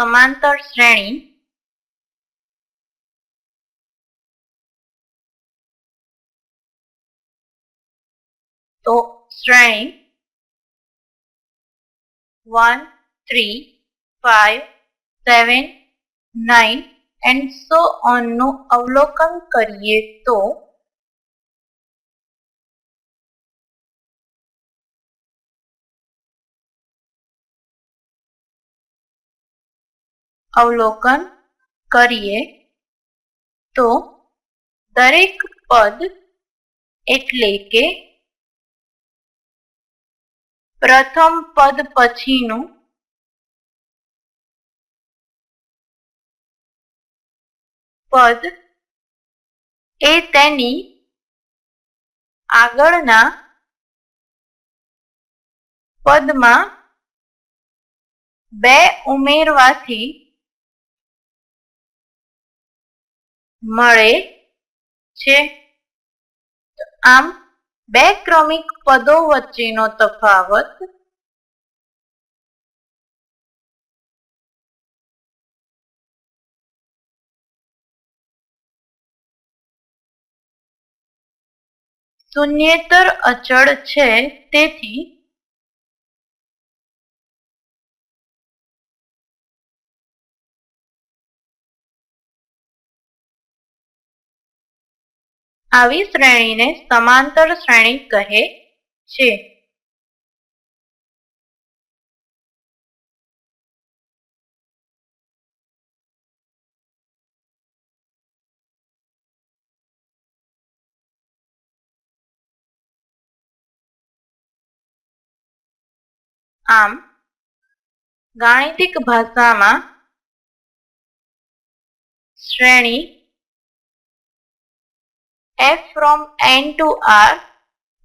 સમાંતર શ્રેણી તો શ્રેણી one, three, five, seven nine and so ઓનનું અવલોકન કરીએ તો અવલોકન કરીએ તો દરેક પદ એટલે કે પ્રથમ પદ પછીનું પદ એ તેની આગળના પદમાં બે ઉમેરવાથી મળે છે. આમ બે ક્રમિક પદો વચ્ચેનો તફાવત શૂન્યેતર અચળ છે. તેથી આવી શ્રેણીને સમાંતર શ્રેણી કહે છે. આમ ગાણિતિક ભાષામાં શ્રેણી f from n to r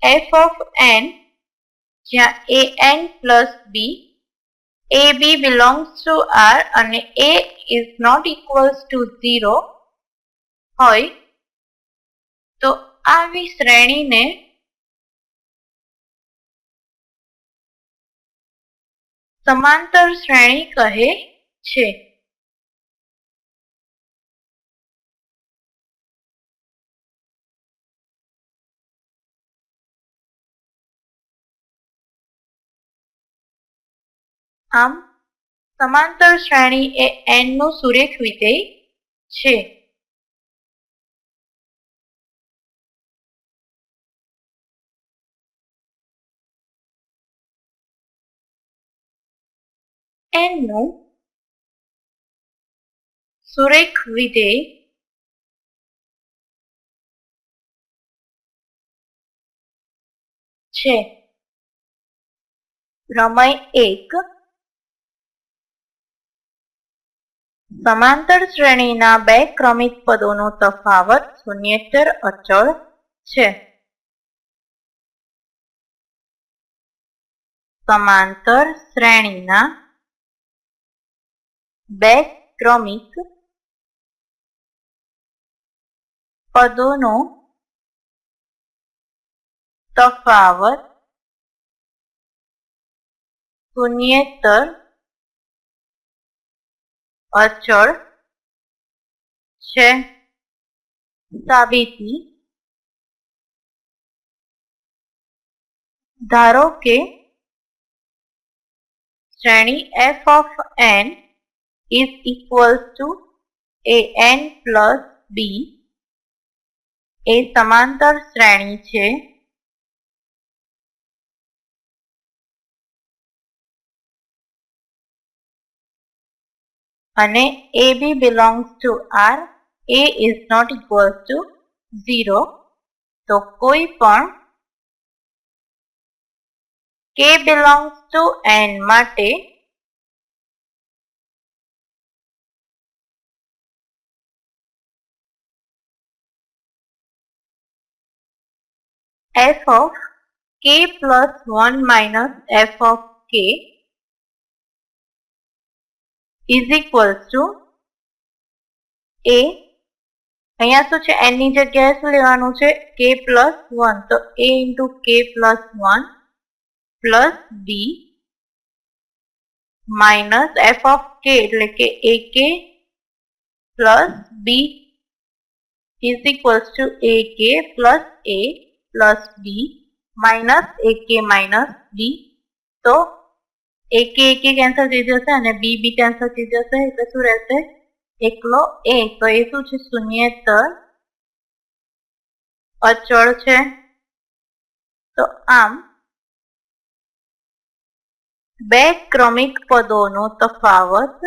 f of n જ્યાં a n plus b a b belongs to r અને a is not equals to 0 હોય તો આવી શ્રેણીને સમાંતર શ્રેણી કહે છે આમ, સમાંતર શ્રેણી એ n નું સુરેખ વિધેય છે. n નું સુરેખ વિધેય છે. પ્રમેય એક સમાંતર શ્રેણીના બે ક્રમિક પદોનો તફાવત શૂન્યેતર અચળ છે. સમાંતર શ્રેણીના બે ક્રમિક પદોનો તફાવત શૂન્યેતર અચળ છે. સાબિતી. ધારો કે શ્રેણી f of n is equals to a n plus b એ સમાંતર શ્રેણી છે. અને AB belongs to R A is not equal to 0 તો કોઈ પણ K belongs to N માટે f of k plus 1 minus f of k is equals to a. અહીંયા શું છે? N ની જગ્યાએ શું લેવાનું છે? K પ્લસ વન તો a into K plus one plus B minus F of K એટલે કે A K plus B is equals to A K plus A plus B minus A K minus B તો એ કે એ કે cancel થઈ જશે અને બી બી cancel થઈ જશે. એટલે શું રહેશે? એકલો એ તો એ શું છે? શૂન્યતર અચળ છે. તો આમ બે ક્રમિક પદોનો તફાવત,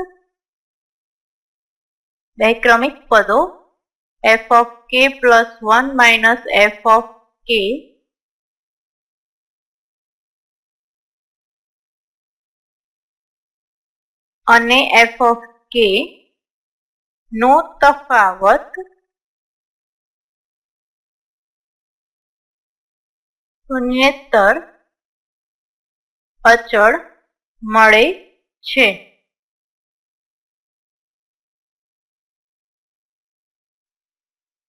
બે ક્રમિક પદો F of K plus one minus F of K અને એફ ઓફ કે નો તફાવત શૂન્યેતર અચળ મળે છે.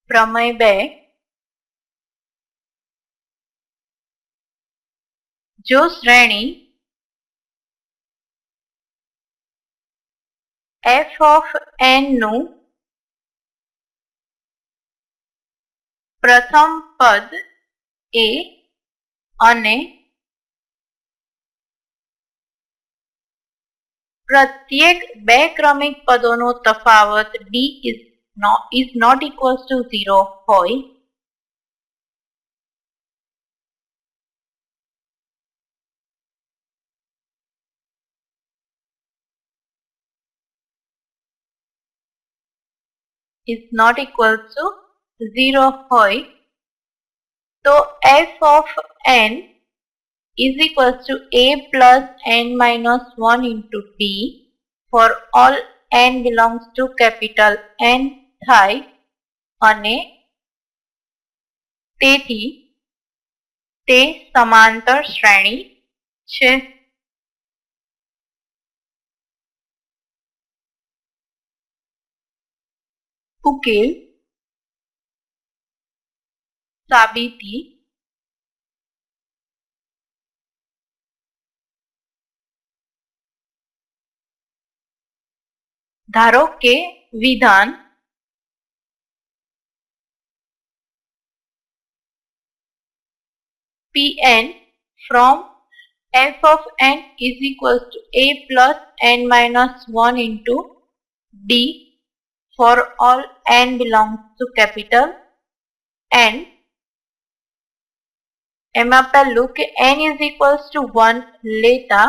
પ્રમેય બે. જો શ્રેણી એફ ઓફ n નું પ્રથમ પદ એ અને પ્રત્યેક બે ક્રમિક પદોનો તફાવત D is is not equals to zero હોય is not equal to 0 હોય તો f of n is equals to a plus n minus 1 into d for all n belongs to capital N થાય અને તેથી તે સમાંતર શ્રેણી છે उकील साबिती धारक के विधान Pn from f of n is equals to a plus n minus 1 into d for all n belongs to capital N એમાં પહેલું કે n is equals to 1 લેતા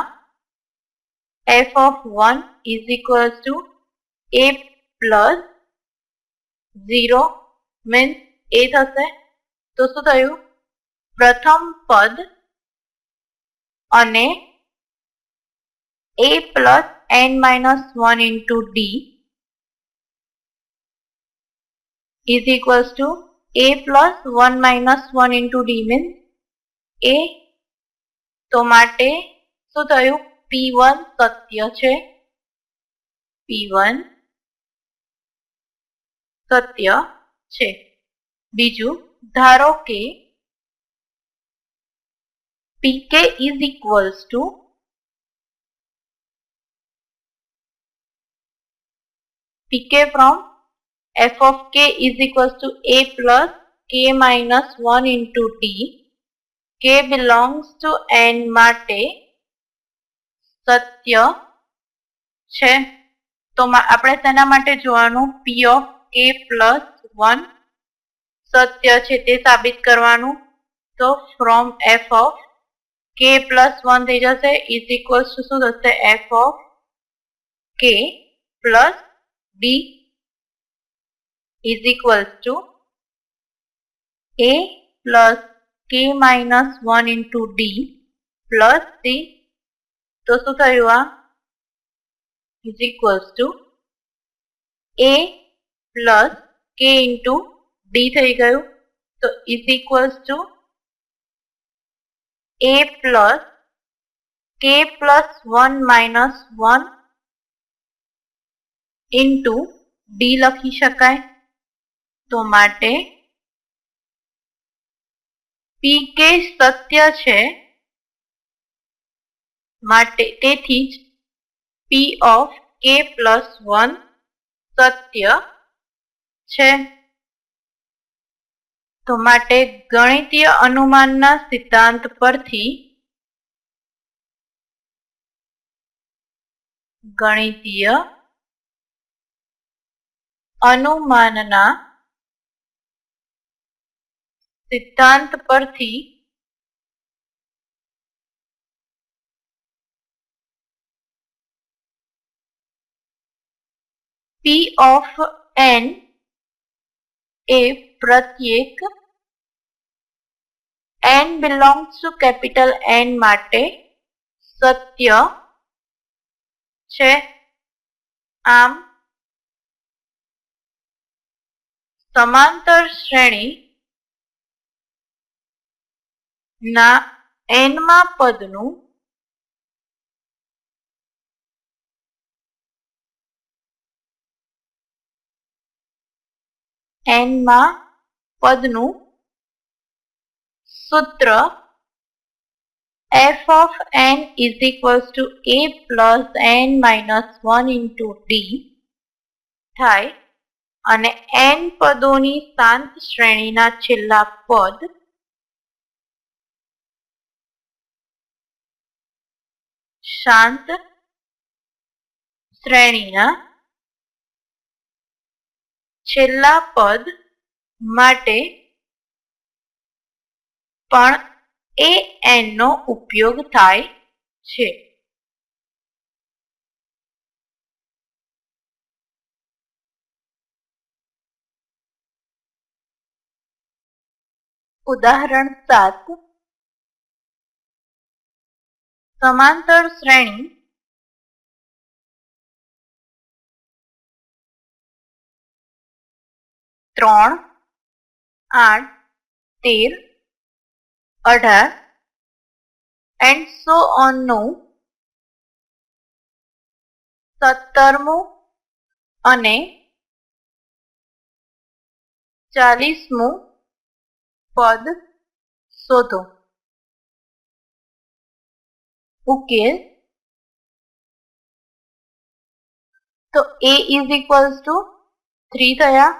f of 1 is equals to a plus 0 means a થશે તો શું થયું પ્રથમ પદ અને a plus n minus 1 into d is equals to a plus 1 minus 1 into d means a તો માટે શું થયું P1 સત્ય છે P1 સત્ય છે બીજું ધારો કે pk is equals to pk from f of k is equals to a plus k minus 1 into t k belongs to n માટે સત્ય છે તો આપણે તેના માટે જોવાનું p of k plus 1 સત્ય છે તે સાબિત કરવાનું તો from f of k plus 1 થઈ જશે is equals to શું થશે f of k plus d is equals to a plus k minus 1 into d plus c તો શું થયું આ is equals to a plus k into d થઈ ગયું તો is equals to a plus k plus 1 minus 1 into d લખી શકાય તો માટે પીકે સત્ય છે માટે તેથી જ P of K plus one સત્ય છે. તો માટે ગણિતીય અનુમાનના સિદ્ધાંત પરથી ગણિતીય અનુમાનના સિદ્ધાંત પરથી પી ઓફ એન એ પ્રત્યેક N belongs to capital N માટે સત્ય છે. આમ, સમાંતર શ્રેણી ના એનમાં પદનું એનમાં પદનું સૂત્ર f of n is equals to a plus n minus 1 into d થાય અને n પદોની શાંત શ્રેણીના છેલ્લા પદ શાંત શ્રેણીના છેલ્લા પદ માટે પણ એ એન નો ઉપયોગ થાય છે. ઉદાહરણ સાત. સમાંતર શ્રેણી ત્રણ આઠ તેર અઢાર એન્ડ સો ઓનનું સત્તરમું અને ચાલીસમું પદ શોધો. ઉકેલ તો A is equals to three થયા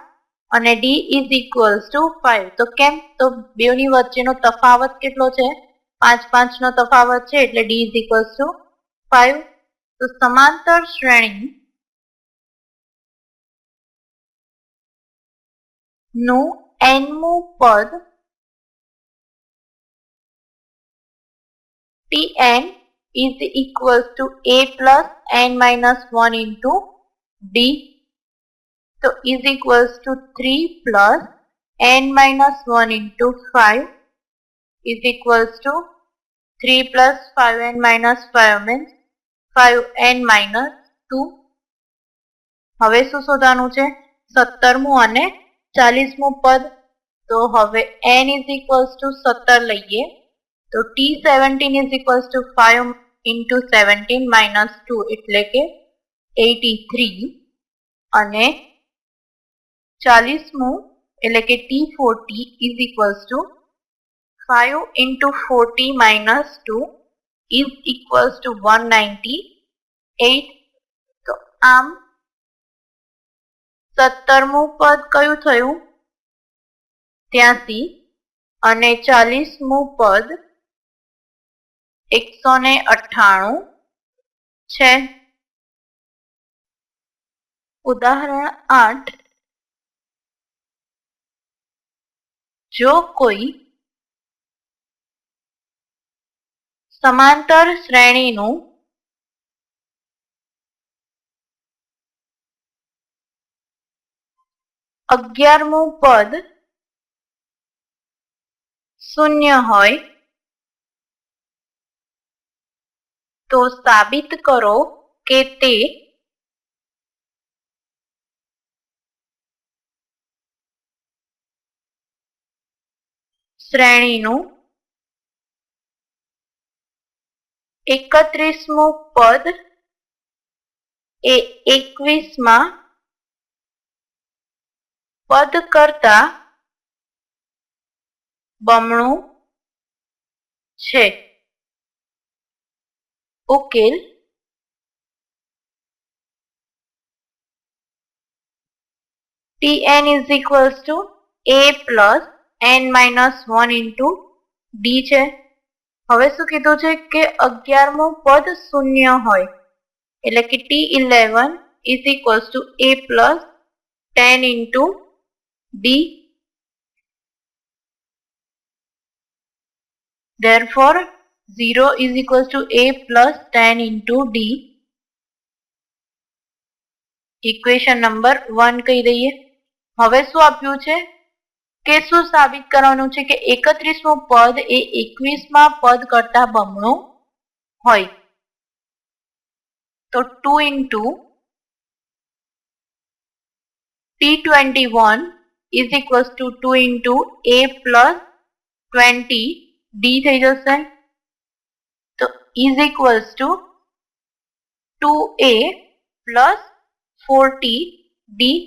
અને D is equals to five તો કેમ? તો બેની વચ્ચેનો તફાવત કેટલો છે? પાંચ નો તફાવત છે એટલે D is equals to five તો સમાંતર શ્રેણી નું એનમું પદ Tn is equals to a plus n minus 1 into d so is equals to 3 plus n minus 1 into 5 is equals to 3 plus 5n minus 5 means 5n minus 2 હવે શું શોધવાનું છે સત્તરમું અને ચાલીસમું પદ તો હવે n is equals to સત્તર લઈએ તો T seventeen is equals to five into seventeen minus two એટલે કે એટી થ્રી અને ચાલીસમું, એટલે કે T forty is equals to five into forty minus two is equals to one ninety eight તો આમ સત્તરમું પદ કયું થયું? ત્યાંસી. અને ચાલીસમું પદ એકસો ને અઠ્ઠાણું છે. ઉદાહરણ આઠ. જો કોઈ સમાંતર શ્રેણીનું અગિયારમું પદ શૂન્ય હોય તો સાબિત કરો કે તે શ્રેણીનું એકત્રીસમું પદ એ એકવીસમાં પદ કરતા બમણું છે. उकिल tn is equals to a plus n minus 1 into d છે હવે શું કીધું છે કે અગિયારમું પદ શૂન્ય હોય એટલે કે T eleven is equals to A plus ten into D therefore 0 is equals to a plus 10 into d. Equation number one કહી દઈએ. હવે શું આપ્યું છે? કે શું સાબિત કરવાનું છે કે એકત્રીસમું પદ એ એકવીસમાં પદ કરતા બમણું હોય? તો two into T twenty one is equals to two into A plus twenty D થઈ જશે. તો equals to A plus forty D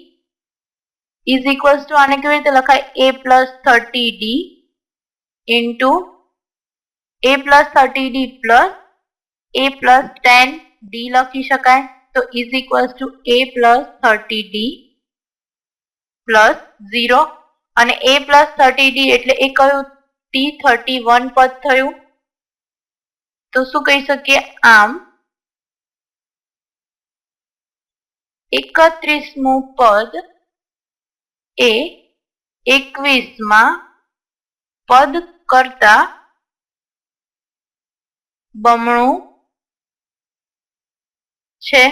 is equals to આને કેવી રીતે લખાય A plus thirty D into A plus thirty D plus A plus ten D લખી શકાય તો is equals to A plus thirty D plus zero અને એ plus thirty D એટલે એ કયું? ટી થર્ટી વન પદ થયું. તો શું કહી શકીએ? આમ એકત્રીસમું પદ એ એકવીસમાં પદ કરતા બમણું છે.